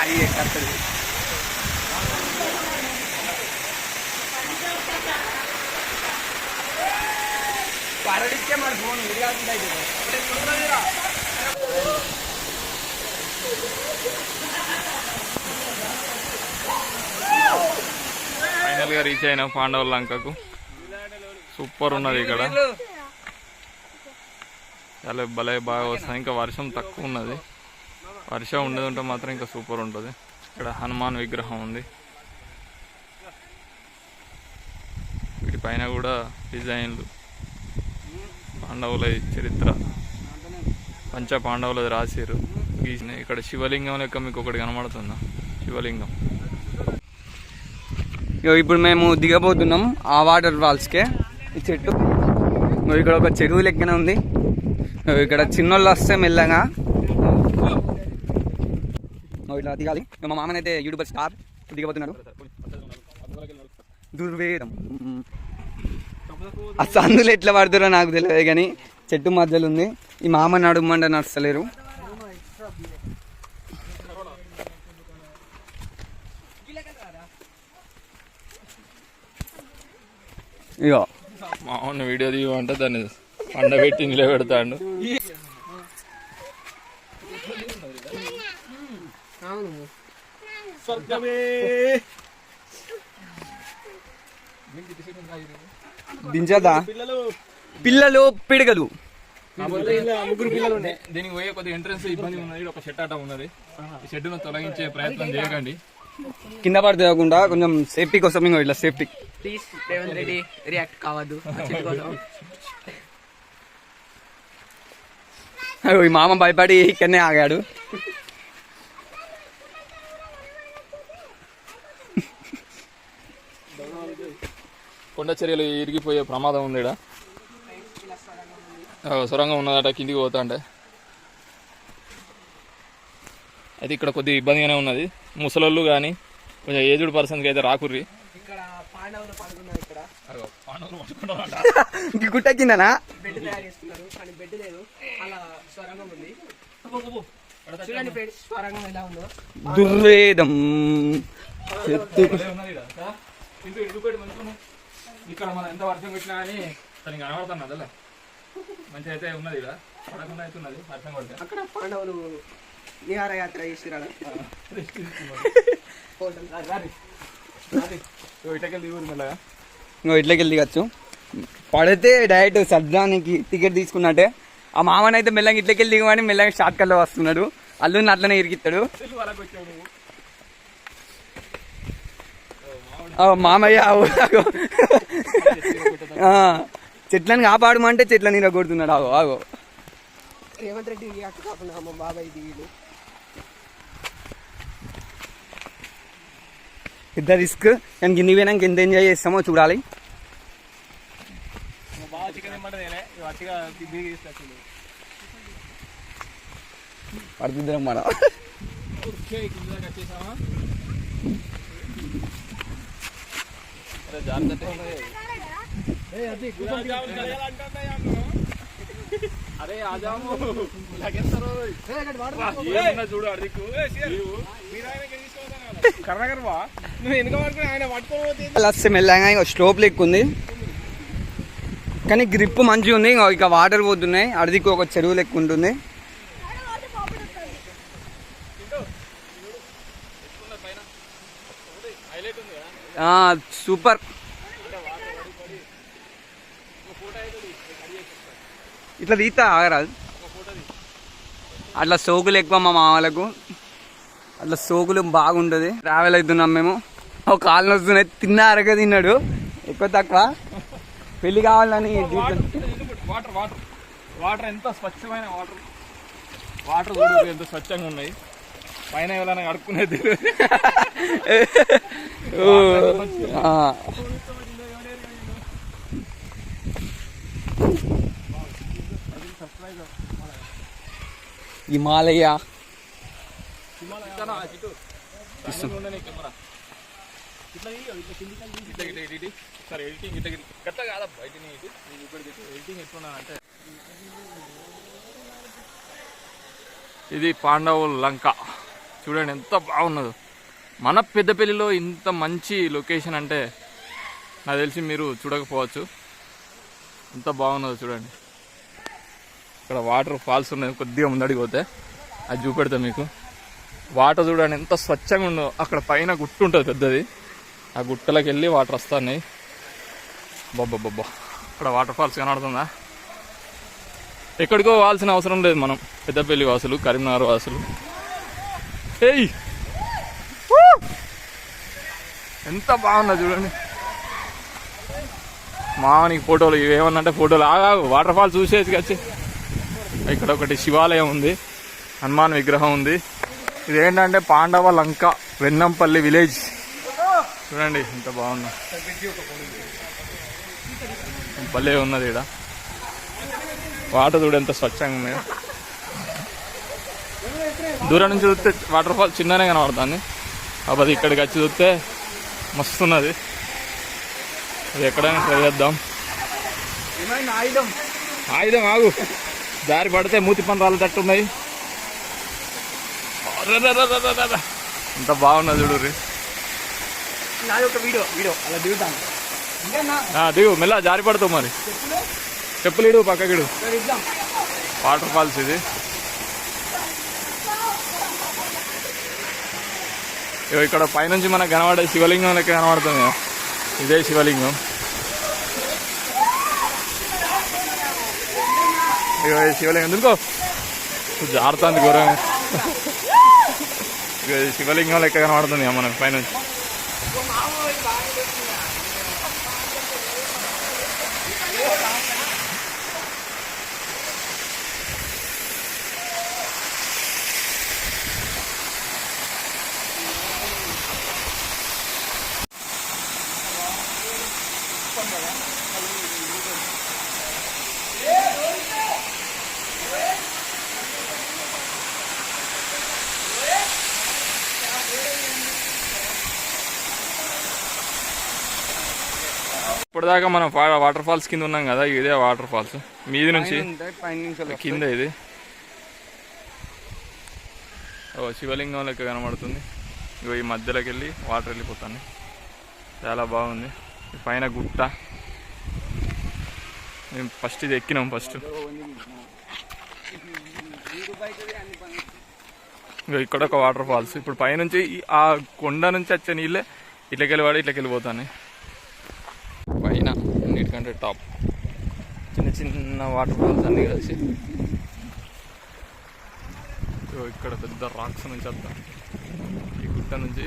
అది కత్తది పరడిచ్చే మన ఫోన్ ఇది కాకుండా ఫైనల్గా రీచ్ అయిన పాండవ లంకకు. సూపర్ ఉన్నది ఇక్కడ. చాలా భలే బాగా వస్తుంది. ఇంకా వర్షం తక్కువ ఉన్నది. వర్షం ఉండదు ఉంటే మాత్రం ఇంకా సూపర్ ఉంటుంది. ఇక్కడ హనుమాన్ విగ్రహం ఉంది. వీటి పైన కూడా డిజైన్లు. పాండవుల చరిత్ర. పంచ పాండవులది రాశారు గీసిన ఇక్కడ శివలింగం లెక్క మీకు ఒకటి కనబడుతుందా? శివలింగం. ఇగో ఇప్పుడు మేము దిగబోతున్నాం ఆ వాటర్ ఫాల్స్కే. ఈ చెట్టు. ఇక్కడ ఒక చెరువు లెక్కన ఉంది. ఇక్కడ చిన్నోళ్ళు వస్తే మెల్లగా ఇట్లా దిగాలి. మా మామనైతే యూట్యూబర్ స్టార్ దిగబోతున్నాడు. దుర్వేదం. అసలు అందులో ఎట్లా పడుతురో నాకు తెలియదు కానీ చెట్టు మధ్యలో ఉంది. ఈ మామ నడుమంటే నడుస్తలేరు. ఇక మా వీడియో తీయమంటే దాన్ని పండబెట్టి నిలబెడతాడు దించదా? పిల్లలు. పిడగలు దీనికి పోయే కొద్దిగా ఎంట్రన్స్ ఇబ్బంది ఉన్నది. ఒక షెడ్ ఆట ఉన్నది. ఈ షెడ్ను తొలగించే ప్రయత్నం చేయకండి. కింద పడితే కాకుండా కొంచెం సేఫ్టీ కోసం ఇంకో ఇట్లా safety please Revanth Reddy react కావద్దు. కోసం. అయ్యో, ఈ మామ భయపడి ఇక్కడనే ఆగాడు. కొండ చర్యలు ఇరిగిపోయే ప్రమాదం ఉంది సొరంగం ఉన్నదట కిందికి పోతా అంటే అయితే ఇక్కడ కొద్దిగా ఇబ్బందిగానే ఉన్నది. ముసలోళ్ళు కానీ కొంచెం ఏజ్డ్ పర్సన్కి అయితే రాకుర్రి. గుట్ట కిందనా? బెడ్ తయారు చేసుకున్నారు కానీ బెడ్ లేదు. అలా స్వరంగం ఉంది. చూడండి ఫ్రెండ్స్ స్వరంగం ఎలా ఉందో. దుర్వేదం. చెట్టు. ఇక్కడ మనం ఎంత వర్షం పెట్టినా కానీ తనకి అదలే. మంచిగా అయితే ఉన్నది ఇక్కడ పడకుండా అయితే ఉన్నది వర్షం కొడితే. అక్కడ పాండవులు విహారయాత్ర మెల్లగా ఇంకో ఇట్లకి వెళ్ళి దిగచ్చు. పడితే డైరెక్ట్ సర్దానికి టికెట్ తీసుకున్నట్టే. ఆ మామనైతే మెల్లగా ఇట్లకి వెళ్ళి దిగమని మెల్లగా షార్ట్ కట్లో వస్తున్నాడు. అల్లుని అట్లనే ఇరికిస్తాడు ఆ, మామయ్య చెట్లను కాపాడమంటే చెట్లను ఇరగొడుతున్నాడు ఆగో ఆగో. రేవంత్ రెడ్డి రియాక్ట్ కాకుండా మా బాబాయ్ దిగుడు పెద్ద రిస్క్. కానీ గిన్ని పోయినాక ఎంత ఎంజాయ్ చేస్తామో చూడాలి. బాగా అరే జాగ్రత్త ఆజాము చూడు అడికు కర్ణకర్ బా నువ్వు వెనుక పడుకుని ఆయన పట్టుకోబోతే వస్తే మెల్లగా ఇంకా స్లోప్ లెక్కుంది. కానీ గ్రిప్ మంచిగా ఉంది ఇంకా వాటర్ పోతున్నాయి అడిదికి ఒక చెరువు లెక్క ఉంటుంది ఆ, సూపర్. ఇట్లా తీస్తా ఆగరాదు. అట్లా సోకులు ఎక్కువ మా మామలకు. అట్లా సోకులు బాగుంటుంది ట్రావెల్ అవుతున్నాం మేము. ఒక కాళ్ళు వస్తున్నాయి తిన్నా అరగ తిన్నాడు. ఎక్కువ తక్కువ. పెళ్ళి కావాలని వాటర్ వాటర్ వాటర్ ఎంత స్వచ్ఛమైన వాటర్? వాటర్ ఎంత స్వచ్ఛంగా ఉన్నాయి. పైన ఎవరైనా కడుక్కునేది. హిమాలయ. అంటే ఇది పాండవుల లంక. చూడండి ఎంత బాగున్నదో. మన పెద్దపల్లిలో ఇంత మంచి లొకేషన్ అంటే నాకు తెలిసి మీరు చూడకపోవచ్చు. ఎంత బాగున్నదో చూడండి. ఇక్కడ వాటర్ ఫాల్స్ ఉన్నాయి కొద్దిగా ముందడికి పోతే. అది చూపెడతా మీకు. వాటర్ చూడండి ఎంత స్వచ్ఛంగా ఉందో. అక్కడ పైన గుట్ట ఉంటుంది పెద్దది. ఆ గుట్టలకు వెళ్ళి వాటర్ వస్తున్నాయి. బొబ్బా ఇక్కడ వాటర్ ఫాల్స్ కనబడుతుందా? ఎక్కడికో పోవాల్సిన అవసరం లేదు మనం. పెద్దపల్లి వాసులు కరీంనగర్ వాసులు. ఏయ్! ఎంత బాగున్నా చూడండి. మామనికి ఫోటోలు ఇవేమన్నంటే ఫోటోలు. ఆగాగు వాటర్ ఫాల్ చూసేసి వచ్చి. ఇక్కడ ఒకటి శివాలయం ఉంది. హనుమాన్ విగ్రహం ఉంది. ఇదేంటంటే పాండవ లంక వెన్నంపల్లి విలేజ్. చూడండి ఎంత బాగుందో భలే ఉన్నది ఇక్కడ వాటర్ చూడు ఎంత స్వచ్ఛంగా ఉన్నాయో. దూరం నుంచి చూస్తే వాటర్ ఫాల్ చిన్ననే కనబడుతుంది. కాకపోతే ఇక్కడికి వచ్చి చూస్తే మస్తు ఉన్నది అది ఎక్కడైనా ట్రై చేద్దాం. ఆయుధం. ఆయుధం ఆగు. దారి పడితే మూతి ఉన్నాయి అరెరెరెరెరెరె. ఎంత బాగున్నది చూడు దిగు. మెల్ల జారి పడతావు మరి. చెప్పులేడు పక్కకిడు ఇక్కడ ఇద్దాం. వాటర్ ఫాల్స్ ఇది. ఇక్కడ పైనుంచి మనకు కనబడే శివలింగం లెక్క కనబడుతుంది. కదా. ఇదే శివలింగం. ఇగో శివలింగం. ఎందుకో? జారుతుంది ఘోరంగా. ఇగో శివలింగం లెక్క కనబడుతుంది మనకు పైనుంచి. ఇప్పటిదాకా మనం వాటర్ ఫాల్స్ కింద ఉన్నాం కదా ఇదే వాటర్ ఫాల్స్. మీది నుంచి? కింద ఇది? ఓ శివలింగం లెక్క కనబడుతుంది. ఇగో ఈ మధ్యలోకి వెళ్ళి వాటర్ వెళ్ళిపోతాను చాలా బాగుంది. పైన గుట్ట. మేము ఫస్ట్ ఇది ఎక్కినాం ఫస్ట్. ఇక్కడ ఒక వాటర్ ఫాల్స్. ఇప్పుడు పైనుంచి ఆ కొండ నుంచి వచ్చే నీళ్ళే ఇట్లకెళ్ళి పడి ఇట్లకెళ్ళి పోతాను పైన అన్నిటికంటే టాప్. చిన్న చిన్న వాటర్ ఫాల్స్ అన్నీ కలిసి. ఇక్కడ పెద్ద రాక్స్ నుంచి వద్దాం. ఈ గుట్ట నుంచి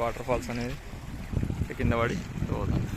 వాటర్ ఫాల్స్ అనేది కింద పడి పోతాను